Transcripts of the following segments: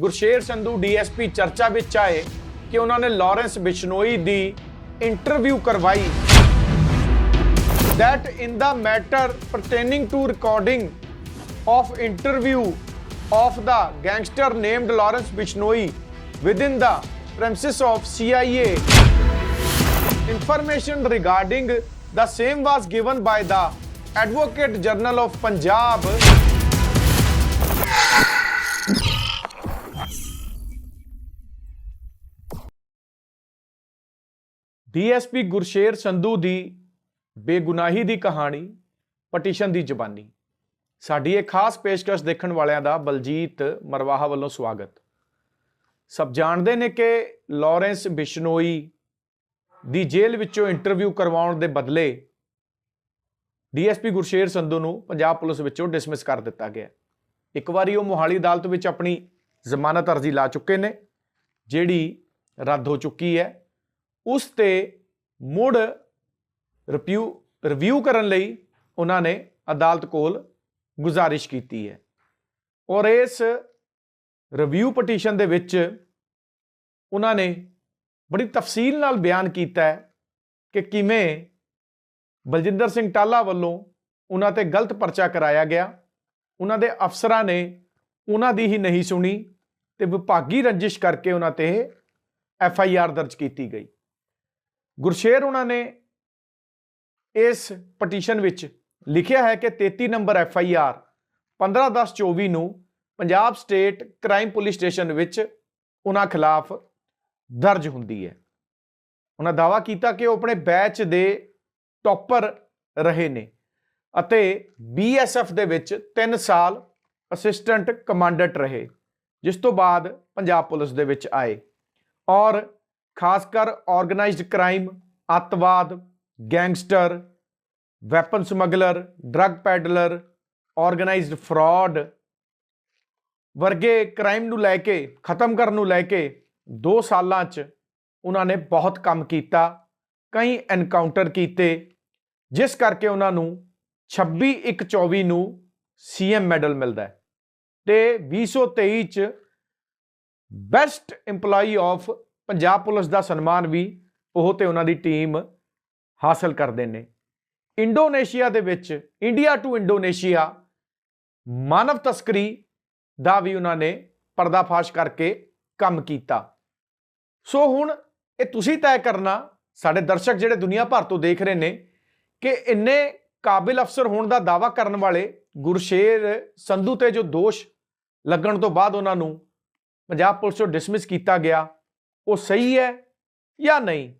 Gursher Sandhu DSP ਚਰਚਾ ਵਿੱਚ ਆਏ ਕਿ ਉਹਨਾਂ ਨੇ ਲਾਰੈਂਸ ਬਿਸ਼ਨੋਈ ਦੀ ਇੰਟਰਵਿਊ ਕਰਵਾਈ that in the matter pertaining to recording of interview of the gangster named Lawrence Bishnoi within the premises of CIA information regarding the same was given by the Advocate General of Punjab DSP Gursher Sandhu ਦੀ ਬੇਗੁਨਾਹੀ ਦੀ ਕਹਾਣੀ, petition ਦੀ ਜ਼ਬਾਨੀ। ਸਾਡੀ ਇਹ ਖਾਸ ਪੇਸ਼ਕਸ਼ ਦੇਖਣ ਵਾਲਿਆਂ ਦਾ ਬਲਜੀਤ ਮਰਵਾਹਾ ਵੱਲੋਂ ਸਵਾਗਤ। ਸਭ ਜਾਣਦੇ ਨੇ ਕਿ ਲਾਰੈਂਸ ਬਿਸ਼ਨੋਈ ਦੀ ਜੇਲ੍ਹ ਵਿੱਚੋਂ ਇੰਟਰਵਿਊ ਕਰਵਾਉਣ ਦੇ ਬਦਲੇ ਡੀਐਸਪੀ ਗੁਰਸ਼ੇਰ ਸੰਧੂ ਨੂੰ ਪੰਜਾਬ ਪੁਲਿਸ ਵਿੱਚੋਂ ਡਿਸਮਿਸ ਕਰ ਦਿੱਤਾ ਗਿਆ। ਇੱਕ ਵਾਰੀ ਉਹ ਮੋਹਾਲੀ ਅਦਾਲਤ ਵਿੱਚ ਆਪਣੀ ਜ਼ਮਾਨਤ ਅਰਜ਼ੀ ਲਾ ਚੁੱਕੇ ਨੇ, ਜਿਹੜੀ ਰੱਦ ਹੋ ਚੁੱਕੀ ਹੈ। ਉਸ ਤੇ ਮੁੜ ਰਿਪਿਊ, ਰਿਵਿਊ ਕਰਨ ਲਈ ਉਹਨਾਂ ਨੇ ਅਦਾਲਤ ਕੋਲ ਗੁਜ਼ਾਰਿਸ਼ ਕੀਤੀ ਹੈ। ਔਰ ਇਸ ਰਿਵਿਊ ਪਟੀਸ਼ਨ ਦੇ ਵਿੱਚ ਉਹਨਾਂ ਨੇ ਬੜੀ ਤਫਸੀਲ ਨਾਲ ਬਿਆਨ ਕੀਤਾ ਹੈ ਕਿ ਕਿਵੇਂ ਬਲਜਿੰਦਰ ਸਿੰਘ ਟਾਲਾ ਵੱਲੋਂ ਉਹਨਾਂ ਤੇ ਗਲਤ ਪਰਚਾ ਕਰਾਇਆ ਗਿਆ। ਉਹਨਾਂ ਦੇ ਅਫਸਰਾਂ ਨੇ ਉਹਨਾਂ ਦੀ ਹੀ ਨਹੀਂ ਸੁਣੀ ਤੇ ਵਿਭਾਗੀ ਰੰਜਿਸ਼ ਕਰਕੇ ਉਹਨਾਂ ਤੇ ਐਫ ਆਈ ਆਰ ਦਰਜ ਕੀਤੀ ਗਈ। ਗੁਰਸ਼ੇਰ ਉਹਨਾਂ ਨੇ ਇਸ ਪਟੀਸ਼ਨ ਵਿੱਚ ਲਿਖਿਆ ਹੈ ਕਿ 33 ਨੰਬਰ ਐਫ ਆਈ ਆਰ 15/10/24 ਨੂੰ Punjab state crime police station ਵਿੱਚ ਉਹਨਾਂ ਖਿਲਾਫ ਦਰਜ ਹੁੰਦੀ ਹੈ। ਉਹਨਾਂ ਦਾਵਾ ਕੀਤਾ ਕਿ ਉਹ ਆਪਣੇ ਬੈਚ ਦੇ ਟੌਪਰ ਰਹੇ ਨੇ ਅਤੇ ਬੀਐਸਐਫ ਦੇ ਵਿੱਚ 3 ਸਾਲ ਅਸਿਸਟੈਂਟ ਕਮਾਂਡੈਂਟ ਰਹੇ, ਜਿਸ ਤੋਂ ਬਾਅਦ ਪੰਜਾਬ ਪੁਲਿਸ ਦੇ ਵਿੱਚ ਆਏ ਔਰ ਖਾਸ ਕਰ ਆਰਗੇਨਾਈਜ਼ਡ ਕ੍ਰਾਈਮ ਅੱਤਵਾਦ gangster weapon smuggler drug peddler organised fraud ਵਰਗੇ ਕ੍ਰਾਈਮ ਨੂੰ ਲੈ ਕੇ, ਖਤਮ ਕਰਨ ਨੂੰ ਲੈ ਕੇ 2 ਸਾਲਾਂ 'ਚ ਉਹਨਾਂ ਨੇ ਬਹੁਤ ਕੰਮ ਕੀਤਾ, ਕਈ ਐਨਕਾਊਂਟਰ ਕੀਤੇ, ਜਿਸ ਕਰਕੇ ਉਹਨਾਂ ਨੂੰ 26 1 24 ਨੂੰ ਸੀਐਮ ਮੈਡਲ ਮਿਲਦਾ ਹੈ ਤੇ 2023 ਚ best EMPLOYEE of Punjab police ਦਾ ਸਨਮਾਨ ਵੀ ਉਹ ਤੇ ਉਹਨਾਂ ਦੀ ਟੀਮ ਹਾਸਲ ਕਰਦੇ ਨੇ। ਇੰਡੋਨੇਸ਼ੀਆ ਦੇ ਵਿੱਚ ਇੰਡੀਆ ਟੂ ਇੰਡੋਨੇਸ਼ੀਆ ਮਾਨਵ ਤਸਕਰੀ ਦਾ ਵੀ ਉਹਨਾਂ ਨੇ ਪਰਦਾਫਾਸ਼ ਕਰਕੇ ਕੰਮ ਕੀਤਾ। ਸੋ ਹੁਣ ਇਹ ਤੁਸੀਂ ਤੈਅ ਕਰਨਾ, ਸਾਡੇ ਦਰਸ਼ਕ ਜਿਹੜੇ ਦੁਨੀਆ ਭਰ ਤੋਂ ਦੇਖ ਰਹੇ ਨੇ, ਕਿ ਇੰਨੇ ਕਾਬਿਲ ਅਫਸਰ ਹੋਣ ਦਾ ਦਾਵਾ ਕਰਨ ਵਾਲੇ ਗੁਰਸ਼ੇਰ ਸੰਧੂ ਤੇ ਜੋ ਦੋਸ਼ ਲੱਗਣ ਤੋਂ ਬਾਅਦ ਉਹਨਾਂ ਨੂੰ ਪੰਜਾਬ ਪੁਲਿਸ ਤੋਂ ਡਿਸਮਿਸ ਕੀਤਾ ਗਿਆ। ਉਹ ਸਹੀ ਹੈ ਜਾਂ ਨਹੀਂ?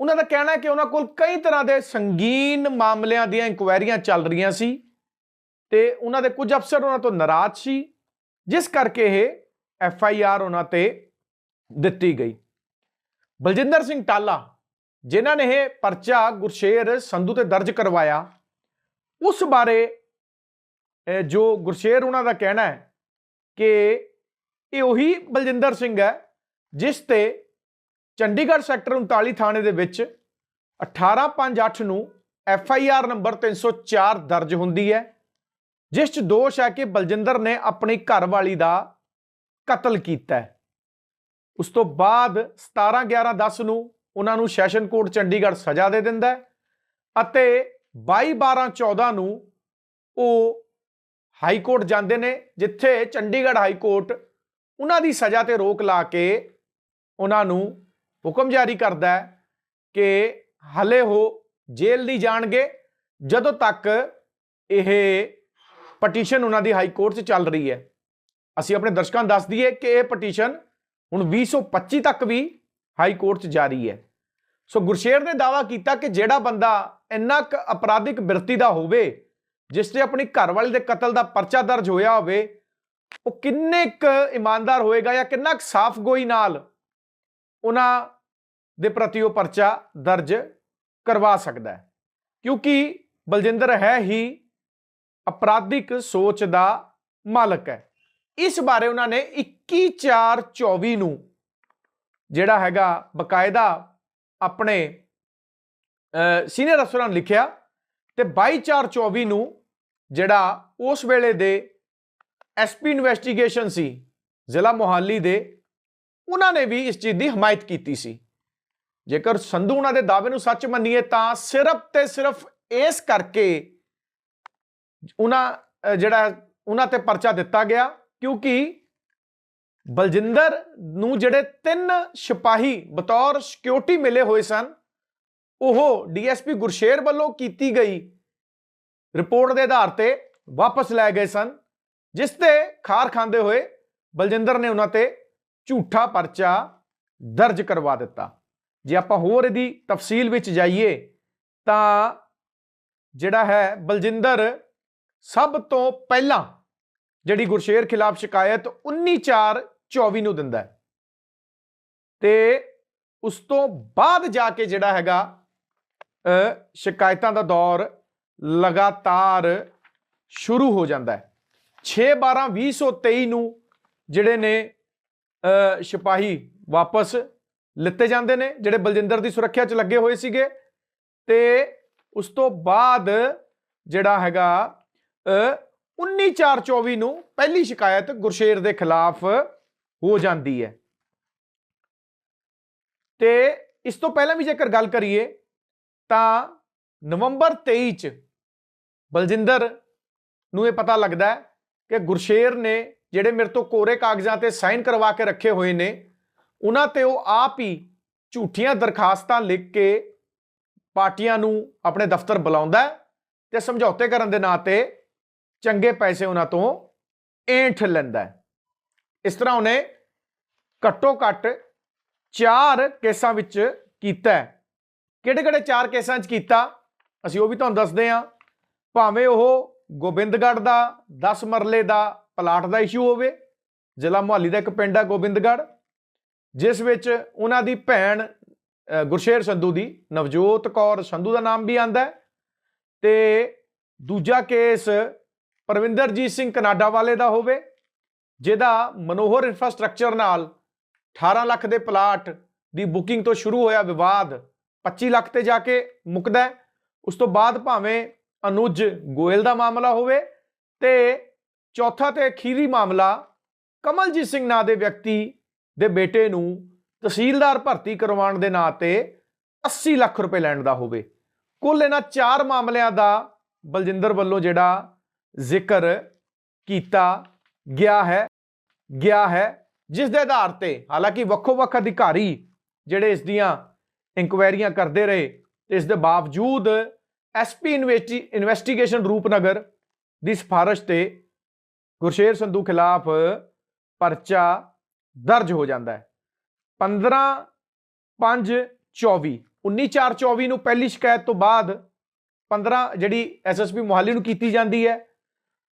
ਉਹਨਾਂ ਦਾ ਕਹਿਣਾ ਹੈ ਕਿ ਉਹਨਾਂ ਕੋਲ ਕਈ ਤਰ੍ਹਾਂ ਦੇ ਸੰਗੀਨ ਮਾਮਲਿਆਂ ਦੀਆਂ ਇਨਕੁਆਇਰੀਆਂ ਚੱਲ ਰਹੀਆਂ ਸੀ ਤੇ ਉਹਨਾਂ ਦੇ ਕੁਝ ਅਫਸਰ ਉਹਨਾਂ ਤੋਂ ਨਾਰਾਜ਼ ਸੀ, ਜਿਸ ਕਰਕੇ ਇਹ ਐਫ ਆਈ ਆਰ ਉਹਨਾਂ ਤੇ ਦਿੱਤੀ ਗਈ। ਬਲਜਿੰਦਰ ਸਿੰਘ ਟਾਲਾ, ਜਿਨ੍ਹਾਂ ਨੇ ਇਹ ਪਰਚਾ ਗੁਰਸ਼ੇਰ ਸੰਧੂ ਤੇ ਦਰਜ ਕਰਵਾਇਆ, ਉਸ ਬਾਰੇ ਜੋ ਗੁਰਸ਼ੇਰ ਉਹਨਾਂ ਦਾ ਕਹਿਣਾ ਹੈ ਕਿ ਇਹ ਉਹੀ ਬਲਜਿੰਦਰ ਸਿੰਘ ਹੈ ਜਿਸ ਤੇ ਚੰਡੀਗੜ੍ਹ ਸੈਕਟਰ 39 ਥਾਣੇ ਦੇ ਵਿੱਚ 1858 ਨੂੰ ਐਫ ਆਈ ਆਰ ਨੰਬਰ 304 ਦਰਜ ਹੁੰਦੀ ਹੈ, ਜਿਸ 'ਚ ਦੋਸ਼ ਹੈ ਕਿ ਬਲਜਿੰਦਰ ਨੇ ਆਪਣੀ ਘਰਵਾਲੀ ਦਾ ਕਤਲ ਕੀਤਾ ਹੈ। ਉਸ ਤੋਂ ਬਾਅਦ 17 11 10 ਨੂੰ ਉਹਨਾਂ ਨੂੰ ਸੈਸ਼ਨ ਕੋਰਟ ਚੰਡੀਗੜ੍ਹ ਸਜ਼ਾ ਦੇ ਦਿੰਦਾ ਹੈ ਅਤੇ 22 12 14 ਨੂੰ ਉਹ ਹਾਈ ਕੋਰਟ ਜਾਂਦੇ ਨੇ, ਜਿੱਥੇ ਚੰਡੀਗੜ੍ਹ ਹਾਈ ਕੋਰਟ ਉਹਨਾਂ ਦੀ ਸਜ਼ਾ ਤੇ ਰੋਕ ਲਾ ਕੇ ਉਹਨਾਂ ਨੂੰ ਹੁਕਮ ਜਾਰੀ ਕਰਦਾ ਹੈ ਕਿ ਹਲੇ ਉਹ ਜੇਲ੍ਹ ਨਹੀਂ ਜਾਣਗੇ, ਜਦੋਂ ਤੱਕ ਇਹ ਪਟੀਸ਼ਨ ਉਹਨਾਂ ਦੀ ਹਾਈ ਕੋਰਟ 'ਚ ਚੱਲ ਰਹੀ ਹੈ। ਅਸੀਂ ਆਪਣੇ ਦਰਸ਼ਕਾਂ ਨੂੰ ਦੱਸ ਦਈਏ ਕਿ ਇਹ ਪਟੀਸ਼ਨ ਹੁਣ 2025 ਤੱਕ ਵੀ ਹਾਈ ਕੋਰਟ 'ਚ ਜਾਰੀ ਹੈ। ਸੋ ਗੁਰਸ਼ੇਰ ਨੇ ਦਾਵਾ ਕੀਤਾ ਕਿ ਜਿਹੜਾ ਬੰਦਾ ਇੰਨਾ ਕੁ ਅਪਰਾਧਿਕ ਬਿਰਤੀ ਦਾ ਹੋਵੇ, ਜਿਸ ਤੇ ਆਪਣੀ ਘਰਵਾਲੀ ਦੇ ਕਤਲ ਦਾ ਪਰਚਾ ਦਰਜ ਹੋਇਆ ਹੋਵੇ, ਉਹ ਕਿੰਨੇ ਕੁ ਇਮਾਨਦਾਰ ਹੋਏਗਾ ਜਾਂ ਕਿੰਨਾ ਕੁ ਸਾਫ਼ ਗੋਈ ਨਾਲ ਉਹਨਾਂ ਦੇ ਪ੍ਰਤੀ ਉਹ ਪਰਚਾ ਦਰਜ ਕਰਵਾ ਸਕਦਾ ਹੈ। ਕਿਉਂਕਿ ਬਲਜਿੰਦਰ ਹੈ ਹੀ ਅਪਰਾਧਿਕ ਸੋਚ ਦਾ ਮਾਲਕ ਹੈ। ਇਸ ਬਾਰੇ ਉਹਨਾਂ ਨੇ 21/4/24 ਨੂੰ ਜਿਹੜਾ ਹੈਗਾ ਬਕਾਇਦਾ ਆਪਣੇ ਸੀਨੀਅਰ ਅਫਸਰਾਂ ਨੂੰ ਲਿਖਿਆ ਤੇ 22/4/24 ਨੂੰ ਜਿਹੜਾ ਉਸ ਵੇਲੇ ਦੇ ਐਸਪੀ ਇਨਵੈਸਟੀਗੇਸ਼ਨ ਸੀ, ਜ਼ਿਲ੍ਹਾ ਮੋਹਾਲੀ ਦੇ ਉਹਨਾਂ ਨੇ ਵੀ ਇਸ ਚੀਜ਼ ਦੀ ਹਮਾਇਤ ਕੀਤੀ ਸੀ। ਜੇਕਰ ਸੰਧੂ ਉਹਨਾਂ ਦੇ ਦਾਅਵੇ ਨੂੰ ਸੱਚ ਮੰਨੀਏ ਤਾਂ ਸਿਰਫ ਤੇ ਸਿਰਫ ਇਸ ਕਰਕੇ ਉਹਨਾਂ ਜਿਹੜਾ ਉਹਨਾਂ ਤੇ ਪਰਚਾ ਦਿੱਤਾ ਗਿਆ, ਕਿਉਂਕਿ ਬਲਜਿੰਦਰ ਨੂੰ ਜਿਹੜੇ ਤਿੰਨ ਸਿਪਾਹੀ ਬਤੌਰ ਸਿਕਿਉਰਿਟੀ ਮਿਲੇ ਹੋਏ ਸਨ, ਉਹ ਡੀਐਸਪੀ ਗੁਰਸ਼ੇਰ ਵੱਲੋਂ ਕੀਤੀ ਗਈ ਰਿਪੋਰਟ ਦੇ ਆਧਾਰ ਤੇ ਵਾਪਸ ਲੈ ਗਏ ਸਨ, ਜਿਸ ਤੇ ਖਾਰ ਖਾਂਦੇ ਹੋਏ ਬਲਜਿੰਦਰ ਨੇ ਉਹਨਾਂ ਤੇ ਝੂਠਾ ਪਰਚਾ ਦਰਜ ਕਰਵਾ ਦਿੱਤਾ। ਜੇ ਆਪਾਂ ਹੋਰ ਇਹਦੀ ਤਫਸੀਲ ਵਿੱਚ ਜਾਈਏ, ਤਾਂ ਜਿਹੜਾ ਹੈ ਬਲਜਿੰਦਰ, ਸਭ ਤੋਂ ਪਹਿਲਾਂ ਜਿਹੜੀ ਗੁਰਸ਼ੇਰ ਖਿਲਾਫ ਸ਼ਿਕਾਇਤ 19/4/24 ਨੂੰ ਦਿੰਦਾ ਹੈ। ਤੇ ਉਸ ਤੋਂ ਬਾਅਦ ਜਾ ਕੇ ਜਿਹੜਾ ਹੈਗਾ ਸ਼ਿਕਾਇਤਾਂ ਦਾ ਦੌਰ ਲਗਾਤਾਰ ਸ਼ੁਰੂ ਹੋ ਜਾਂਦਾ ਹੈ। 6/12/2023 ਨੂੰ ਜਿਹੜੇ ਨੇ ਸਿਪਾਹੀ ਵਾਪਸ ਲਿੱਤੇ ਜਾਂਦੇ ਨੇ ਜਿਹੜੇ ਬਲਜਿੰਦਰ ਦੀ ਸੁਰੱਖਿਆ 'ਚ ਲੱਗੇ ਹੋਏ ਸੀਗੇ। ਤੇ ਉਸ ਤੋਂ ਬਾਅਦ ਜਿਹੜਾ ਹੈਗਾ ਅ, 19/4/24 ਨੂੰ ਪਹਿਲੀ ਸ਼ਿਕਾਇਤ ਗੁਰਸ਼ੇਰ ਦੇ ਖਿਲਾਫ ਹੋ ਜਾਂਦੀ ਹੈ। ਤੇ ਇਸ ਤੋਂ ਪਹਿਲਾਂ ਵੀ ਜੇਕਰ ਗੱਲ ਕਰੀਏ ਤਾਂ ਨਵੰਬਰ 23 ਚ ਬਲਜਿੰਦਰ ਨੂੰ ਇਹ ਪਤਾ ਲੱਗਦਾ ਹੈ ਕਿ ਗੁਰਸ਼ੇਰ ਨੇ ਜਿਹੜੇ ਮੇਰੇ ਤੋਂ ਕੋਰੇ ਕਾਗਜ਼ਾਂ ਤੇ ਸਾਈਨ ਕਰਵਾ ਕੇ ਰੱਖੇ ਹੋਏ ਨੇ, ਉਹਨਾਂ ਤੇ ਉਹ ਆਪ ਹੀ ਝੂਠੀਆਂ ਦਰਖਾਸਤਾਂ ਲਿਖ ਕੇ ਪਾਰਟੀਆਂ ਨੂੰ ਆਪਣੇ ਦਫ਼ਤਰ ਬੁਲਾਉਂਦਾ ਹੈ ਤੇ ਸਮਝੌਤੇ ਕਰਨ ਦੇ ਨਾਂ ਤੇ ਚੰਗੇ ਪੈਸੇ ਉਹਨਾਂ ਤੋਂ ਏਂਠ ਲੈਂਦਾ ਇਸ ਤਰ੍ਹਾਂ ਉਹਨੇ ਘੱਟੋ ਘੱਟ ਚਾਰ ਕੇਸਾਂ ਵਿੱਚ ਕੀਤਾ ਕਿਹੜੇ ਕਿਹੜੇ ਚਾਰ ਕੇਸਾਂ 'ਚ ਕੀਤਾ? ਅਸੀਂ ਉਹ ਵੀ ਤੁਹਾਨੂੰ ਦੱਸਦੇ ਹਾਂ। ਭਾਵੇਂ ਉਹ ਗੋਬਿੰਦਗੜ੍ਹ ਦਾ 10 ਮਰਲੇ ਦਾ ਪਲਾਟ ਦਾ ਇਸ਼ੂ ਹੋਵੇ, ਜ਼ਿਲ੍ਹਾ ਮੁਹਾਲੀ ਦਾ ਇੱਕ ਪਿੰਡ ਹੈ ਗੋਬਿੰਦਗੜ੍ਹ, ਜਿਸ ਵਿੱਚ ਉਹਨਾਂ ਦੀ ਭੈਣ ਗੁਰਸ਼ੇਰ ਸੰਧੂ ਦੀ, ਨਵਜੋਤ ਕੌਰ ਸੰਧੂ ਦਾ ਨਾਮ ਵੀ ਆਂਦਾ ਹੈ ਤੇ ਦੂਜਾ ਕੇਸ ਪਰਵਿੰਦਰਜੀਤ ਸਿੰਘ ਕਨਾਡਾ ਵਾਲੇ ਦਾ ਹੋਵੇ, ਜਿਹਦਾ ਮਨੋਹਰ ਇਨਫਰਾਸਟ੍ਰਕਚਰ ਨਾਲ 18 ਲੱਖ ਦੇ ਪਲਾਟ ਦੀ ਬੁਕਿੰਗ ਤੋਂ ਸ਼ੁਰੂ ਹੋਇਆ ਵਿਵਾਦ 25 ਲੱਖ ਤੇ ਜਾ ਕੇ ਮੁੱਕਦਾ ਉਸ ਤੋਂ ਬਾਅਦ ਭਾਵੇਂ ਅਨੁਜ ਗੋਇਲ ਦਾ ਮਾਮਲਾ ਹੋਵੇ ਤੇ ਚੌਥਾ ਤੇ ਅਖੀਰੀ ਮਾਮਲਾ, ਕਮਲਜੀਤ ਸਿੰਘ ਨਾਂ ਦੇ ਵਿਅਕਤੀ ਦੇ ਬੇਟੇ ਨੂੰ ਤਹਿਸੀਲਦਾਰ ਭਰਤੀ ਕਰਵਾਉਣ ਦੇ ਨਾਂ ਤੇ 80 ਲੱਖ ਰੁਪਏ ਲੈਣ ਦਾ ਹੋਵੇ। ਕੁੱਲ ਇਹਨਾਂ ਚਾਰ ਮਾਮਲਿਆਂ ਦਾ ਬਲਜਿੰਦਰ ਵੱਲੋਂ ਜਿਹੜਾ ਜ਼ਿਕਰ ਕੀਤਾ ਗਿਆ ਹੈ ਗਿਆ ਹੈ, ਜਿਸ ਦੇ ਆਧਾਰ ਤੇ ਹਾਲਾਂਕਿ ਵੱਖੋ-ਵੱਖ ਅਧਿਕਾਰੀ ਜਿਹੜੇ ਇਸ ਦੀਆਂ ਇਨਕੁਆਇਰੀਆਂ ਕਰਦੇ ਰਹੇ, ਤੇ ਇਸ ਦੇ ਬਾਵਜੂਦ ਐਸਪੀ ਇਨਵੈਸਟੀਗੇਸ਼ਨ ਰੂਪਨਗਰ ਦੀ ਸਿਫਾਰਿਸ਼ ਤੇ ਗੁਰਸ਼ੇਰ ਸੰਧੂ ਖਿਲਾਫ ਪਰਚਾ ਦਰਜ ਹੋ ਜਾਂਦਾ ਹੈ। 15 5 24 19 4 24 ਨੂੰ ਪਹਿਲੀ ਸ਼ਿਕਾਇਤ ਤੋਂ ਬਾਅਦ 15 ਜਿਹੜੀ ਐਸਐਸਪੀ ਮੁਹਾਲੀ ਨੂੰ ਕੀਤੀ ਜਾਂਦੀ ਹੈ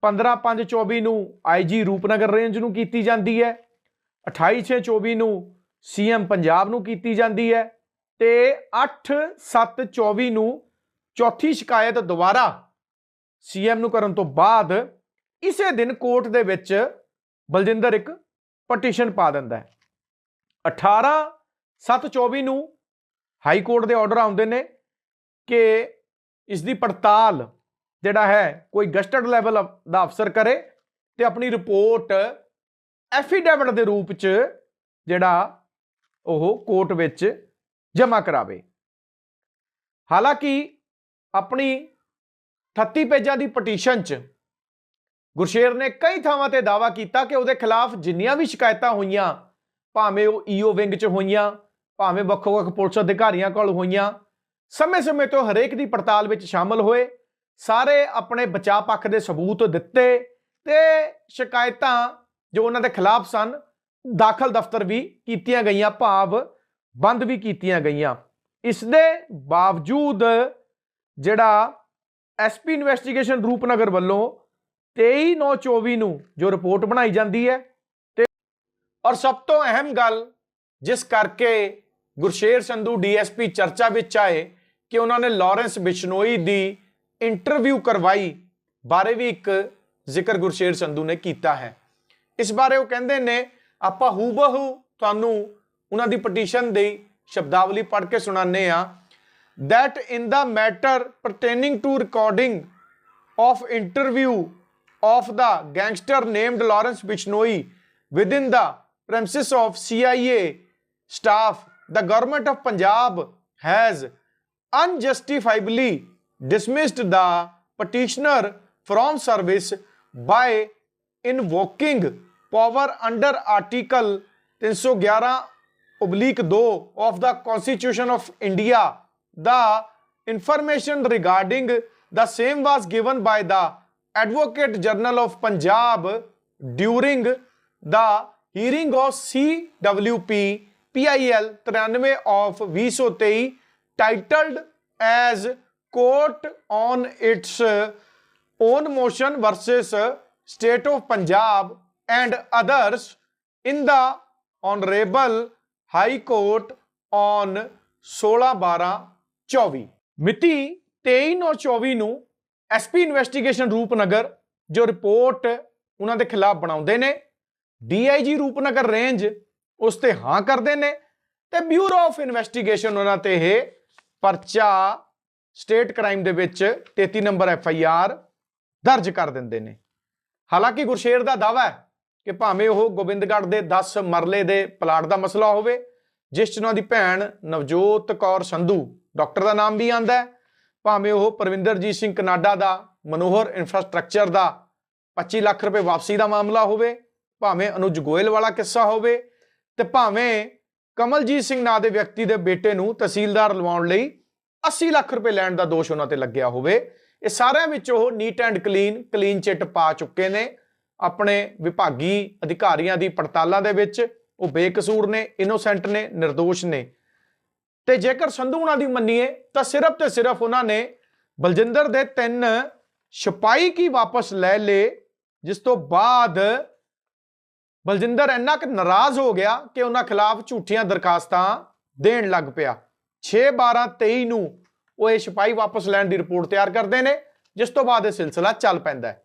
15 5 24 ਨੂੰ ਆਈਜੀ ਰੂਪਨਗਰ ਰੇਂਜ ਨੂੰ ਕੀਤੀ ਜਾਂਦੀ ਹੈ 28 6 24 ਨੂੰ ਸੀਐਮ ਪੰਜਾਬ ਨੂੰ ਕੀਤੀ ਜਾਂਦੀ ਹੈ ਤੇ 8 7 24 ਨੂੰ ਚੌਥੀ ਸ਼ਿਕਾਇਤ ਦੁਬਾਰਾ ਸੀਐਮ ਨੂੰ ਕਰਨ ਤੋਂ ਬਾਅਦ ਇਸੇ ਦਿਨ ਕੋਰਟ ਦੇ ਵਿੱਚ ਬਲਜਿੰਦਰ ਇੱਕ ਪਟੀਸ਼ਨ ਪਾ ਦਿੰਦਾ ਹੈ। 18 7 24 ਨੂੰ ਹਾਈ ਕੋਰਟ ਦੇ ਆਰਡਰ ਆਉਂਦੇ ਨੇ ਕਿ ਇਸ ਦੀ ਪੜਤਾਲ ਜਿਹੜਾ ਹੈ ਕੋਈ ਗਸਟਡ ਲੈਵਲ ਦਾ ਅਫਸਰ ਕਰੇ ਤੇ ਆਪਣੀ ਰਿਪੋਰਟ ਐਫੀਡੇਵਿਟ ਦੇ ਰੂਪ 'ਚ ਜਿਹੜਾ ਉਹ ਕੋਰਟ ਵਿੱਚ ਜਮ੍ਹਾਂ ਕਰਾਵੇ। ਹਾਲਾਂਕਿ ਆਪਣੀ 38 ਪੇਜਾਂ ਦੀ ਪਟੀਸ਼ਨ 'ਚ ਗੁਰਸ਼ੇਰ ਨੇ ਕਈ ਥਾਵਾਂ ਤੇ ਦਾਵਾ ਕੀਤਾ ਕਿ ਉਹਦੇ ਖਿਲਾਫ ਜਿੰਨੀਆਂ ਵੀ ਸ਼ਿਕਾਇਤਾਂ ਹੋਈਆਂ, ਭਾਵੇਂ ਉਹ ਈਓ ਵਿੰਗ 'ਚ ਹੋਈਆਂ, ਭਾਵੇਂ ਵੱਖੋ-ਵੱਖ ਪੁਲਿਸ ਅਧਿਕਾਰੀਆਂ ਕੋਲ ਹੋਈਆਂ, ਸਮੇਂ-ਸਮੇਂ ਤੋਂ ਹਰੇਕ ਦੀ ਪੜਤਾਲ ਵਿੱਚ ਸ਼ਾਮਲ ਹੋਏ, ਸਾਰੇ ਆਪਣੇ ਬਚਾਅ ਪੱਖ ਦੇ ਸਬੂਤ ਦਿੱਤੇ ਤੇ ਸ਼ਿਕਾਇਤਾਂ ਜੋ ਉਹਨਾਂ ਦੇ ਖਿਲਾਫ ਸਨ, ਦਾਖਲ ਦਫ਼ਤਰ ਵੀ ਕੀਤੀਆਂ ਗਈਆਂ, ਭਾਵ ਬੰਦ ਵੀ ਕੀਤੀਆਂ ਗਈਆਂ। ਇਸ ਦੇ ਬਾਵਜੂਦ ਜਿਹੜਾ ਐਸਪੀ ਇਨਵੈਸਟੀਗੇਸ਼ਨ ਰੂਪਨਗਰ ਵੱਲੋਂ 23/9/24 ਨੂੰ ਜੋ ਰਿਪੋਰਟ ਬਣਾਈ ਜਾਂਦੀ ਹੈ ਤੇ ਔਰ ਸਭ ਤੋਂ ਅਹਿਮ ਗੱਲ ਜਿਸ ਕਰਕੇ ਗੁਰਸ਼ੇਰ ਸੰਧੂ ਡੀਐਸਪੀ ਚਰਚਾ ਵਿੱਚ ਆਏ ਕਿ ਉਹਨਾਂ ਨੇ ਲਾਰੈਂਸ ਬਿਸ਼ਨੋਈ ਦੀ ਇੰਟਰਵਿਊ ਕਰਵਾਈ ਬਾਰੇ ਵੀ ਇੱਕ ਜ਼ਿਕਰ ਗੁਰਸ਼ੇਰ ਸੰਧੂ ਨੇ ਕੀਤਾ ਹੈ। ਇਸ ਬਾਰੇ ਉਹ ਕਹਿੰਦੇ ਨੇ, ਆਪਾਂ ਹੂਬਹੂ ਤੁਹਾਨੂੰ ਉਹਨਾਂ ਦੀ ਪਟੀਸ਼ਨ ਦੀ ਸ਼ਬਦਾਵਲੀ ਪੜ੍ਹ ਕੇ ਸੁਣਾਉਂਦੇ ਆ that in the matter pertaining to recording of interview of the gangster named Lawrence Bishnoi within the premises of CIA staff, the government of Punjab has unjustifiably dismissed the petitioner from service by invoking power under Article 311 oblique 2 of the Constitution of India. The information regarding the same was given by the advocate general of Punjab during the hearing of CWP PIL 93 of 2023 titled as court on its own motion versus state of Punjab and others in the honourable high court on 16 12 24 ਮਿਤੀ 23 ਨੂੰ 24 ਨੂੰ SP investigation Rupnagar, ਜੋ report ਉਹਨਾਂ ਦੇ ਖਿਲਾਫ ਬਣਾਉਂਦੇ ਨੇ DIG Rupnagar range ਉਸ ਤੇ ਹਾਂ ਕਰਦੇ ਨੇ ਤੇ ਬਿਊਰੋ ਆਫ ਇਨਵੈਸਟੀਗੇਸ਼ਨ ਉਹਨਾਂ ਤੇ ਇਹ ਪਰਚਾ ਸਟੇਟ ਕ੍ਰਾਈਮ ਦੇ ਵਿੱਚ 33 ਨੰਬਰ ਐਫ ਆਈ ਆਰ ਦਰਜ ਕਰ ਦਿੰਦੇ ਨੇ। ਹਾਲਾਂਕਿ ਗੁਰਸ਼ੇਰ ਦਾ ਦਾਵਾ ਹੈ ਕਿ ਭਾਵੇਂ ਉਹ ਗੋਬਿੰਦਗੜ੍ਹ ਦੇ 10 ਮਰਲੇ ਦੇ ਪਲਾਟ ਦਾ ਮਸਲਾ ਹੋਵੇ, ਜਿਸ 'ਚ ਉਹਨਾਂ ਦੀ ਭੈਣ ਨਵਜੋਤ ਕੌਰ ਸੰਧੂ, ਡਾਕਟਰ ਦਾ ਨਾਮ ਵੀ ਆਂਦਾ ਹੈ ਭਾਵੇਂ ਉਹ ਪਰਵਿੰਦਰਜੀਤ ਸਿੰਘ ਕਨਾਡਾ ਦਾ ਮਨੋਹਰ ਇਨਫਰਾਸਟ੍ਰਕਚਰ ਦਾ 25 ਲੱਖ ਰੁਪਏ ਵਾਪਸੀ ਦਾ ਮਾਮਲਾ ਹੋਵੇ, ਭਾਵੇਂ ਅਨੁਜ ਗੋਇਲ ਵਾਲਾ ਕਿੱਸਾ ਹੋਵੇ ਤੇ ਭਾਵੇਂ ਕਮਲਜੀਤ ਸਿੰਘ ਨਾਂ ਦੇ ਵਿਅਕਤੀ ਦੇ ਬੇਟੇ ਨੂੰ ਤਹਿਸੀਲਦਾਰ ਲਵਾਉਣ ਲਈ 80 ਲੱਖ ਰੁਪਏ ਲੈਣ ਦਾ ਦੋਸ਼ ਉਹਨਾਂ ਤੇ ਲੱਗਿਆ ਹੋਵੇ, ਇਹ ਸਾਰਿਆਂ ਵਿੱਚ ਉਹ neat and clean clean chit ਪਾ ਚੁੱਕੇ ਨੇ। ਆਪਣੇ ਵਿਭਾਗੀ ਅਧਿਕਾਰੀਆਂ ਦੀ ਪੜਤਾਲਾਂ ਦੇ ਵਿੱਚ ਉਹ ਬੇਕਸੂਰ ਨੇ ਇਨੋਸੈਂਟ ਨੇ, ਨਿਰਦੋਸ਼ ਨੇ। ਤੇ ਜੇਕਰ ਸੰਧੂ ਉਹਨਾਂ ਦੀ ਮੰਨੀਏ, ਤਾਂ ਸਿਰਫ ਤੇ ਸਿਰਫ ਉਹਨਾਂ ਨੇ ਬਲਜਿੰਦਰ ਦੇ ਤਿੰਨ ਛਪਾਈ ਕੀ ਵਾਪਸ ਲੈ ਲਏ, ਜਿਸ ਤੋਂ ਬਾਅਦ ਬਲਜਿੰਦਰ ਇੰਨਾ ਕਿ ਨਾਰਾਜ਼ ਹੋ ਗਿਆ ਕਿ ਉਹਨਾਂ ਖਿਲਾਫ ਝੂਠੀਆਂ ਦਰਖਾਸਤਾਂ ਦੇਣ ਲੱਗ ਪਿਆ। 6 12 23 ਨੂੰ ਉਹ ਇਹ ਛਪਾਈ ਵਾਪਸ ਲੈਣ ਦੀ ਰਿਪੋਰਟ ਤਿਆਰ ਕਰਦੇ ਨੇ, ਜਿਸ ਤੋਂ ਬਾਅਦ ਇਹ ਸਿਲਸਿਲਾ ਚੱਲ ਪੈਂਦਾ ਹੈ।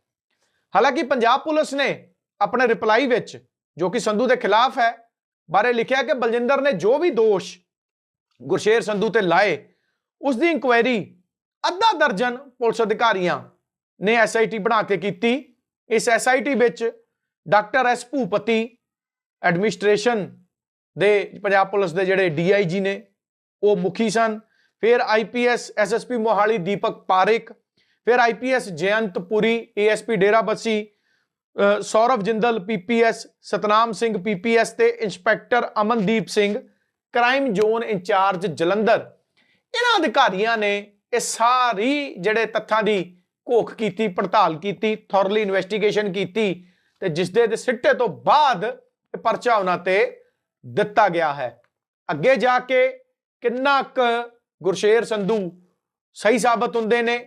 ਹਾਲਾਂਕਿ ਪੰਜਾਬ ਪੁਲਿਸ ਨੇ ਆਪਣੇ ਰਿਪਲਾਈ ਵਿੱਚ, ਜੋ ਕਿ ਸੰਧੂ ਦੇ ਖਿਲਾਫ ਹੈ, ਬਾਰੇ ਲਿਖਿਆ ਕਿ ਬਲਜਿੰਦਰ ਨੇ ਜੋ ਵੀ ਦੋਸ਼ ਗੁਰਸ਼ੇਰ ਸੰਧੂ ਤੇ ਲਾਏ, ਉਸ ਦੀ ਇਨਕੁਆਇਰੀ ਅੱਧਾ ਦਰਜਨ ਪੁਲਿਸ ਅਧਿਕਾਰੀਆਂ ਨੇ ਐਸਆਈਟੀ ਬਣਾ ਕੇ ਕੀਤੀ। ਇਸ ਐਸਆਈਟੀ ਵਿੱਚ ਡਾਕਟਰ ਐਸ ਭੂਪਤੀ ਐਡਮਿਨਿਸਟ੍ਰੇਸ਼ਨ ਦੇ ਪੰਜਾਬ ਪੁਲਿਸ ਦੇ ਜਿਹੜੇ ਡੀਆਈਜੀ ਨੇ, ਉਹ ਮੁਖੀ ਸਨ। ਫਿਰ ਆਈਪੀਐਸ ਐਸਐਸਪੀ ਮੋਹਾਲੀ ਦੀਪਕ ਪਾਰਿਕ ਫਿਰ IPS Jayantpuri ASP Derabassi Saurav Jindal PPS Satnam Singh PPS ਤੇ inspector Amandeep Singh crime zone in charge Jalandhar. ਇਹਨਾਂ ਅਧਿਕਾਰੀਆਂ ਨੇ ਇਹ ਸਾਰੀ ਜਿਹੜੇ ਤੱਥਾਂ ਦੀ ਘੋਖ ਕੀਤੀ, ਪੜਤਾਲ ਕੀਤੀ ਥੋਰਲੀ ਇਨਵੈਸਟੀਗੇਸ਼ਨ ਕੀਤੀ ਤੇ ਜਿਸ ਦੇ ਸਿੱਟੇ ਤੋਂ ਬਾਅਦ ਇਹ ਪਰਚਾ ਉਹਨਾਂ ਤੇ ਦਿੱਤਾ ਗਿਆ ਹੈ। ਅੱਗੇ ਜਾ ਕੇ ਕਿੰਨਾ ਕੁ ਗੁਰਸ਼ੇਰ ਸੰਧੂ ਸਹੀ ਸਾਬਤ ਹੁੰਦੇ ਨੇ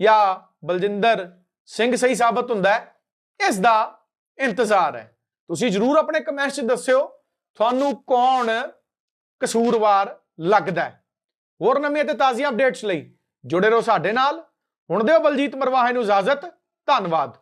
ਜਾਂ ਬਲਜਿੰਦਰ ਸਿੰਘ ਸਹੀ ਸਾਬਤ ਹੁੰਦਾ ਹੈ, ਇਸ ਦਾ ਇੰਤਜ਼ਾਰ ਹੈ। ਤੁਸੀਂ ਜਰੂਰ ਆਪਣੇ ਕਮੈਂਟਸ 'ਚ ਦੱਸਿਓ, ਤੁਹਾਨੂੰ ਕੌਣ ਕਸੂਰਵਾਰ ਲੱਗਦਾ ਹੈ। ਹੋਰ ਨਵੀਆਂ ਤੇ ਤਾਜ਼ੀਆਂ ਅਪਡੇਟਸ ਲਈ ਜੁੜੇ ਰਹੋ ਸਾਡੇ ਨਾਲ। ਹੁਣ ਦਿਓ ਬਲਜੀਤ ਮਰਵਾਹੇ ਨੂੰ ਇਜਾਜ਼ਤ। ਧੰਨਵਾਦ।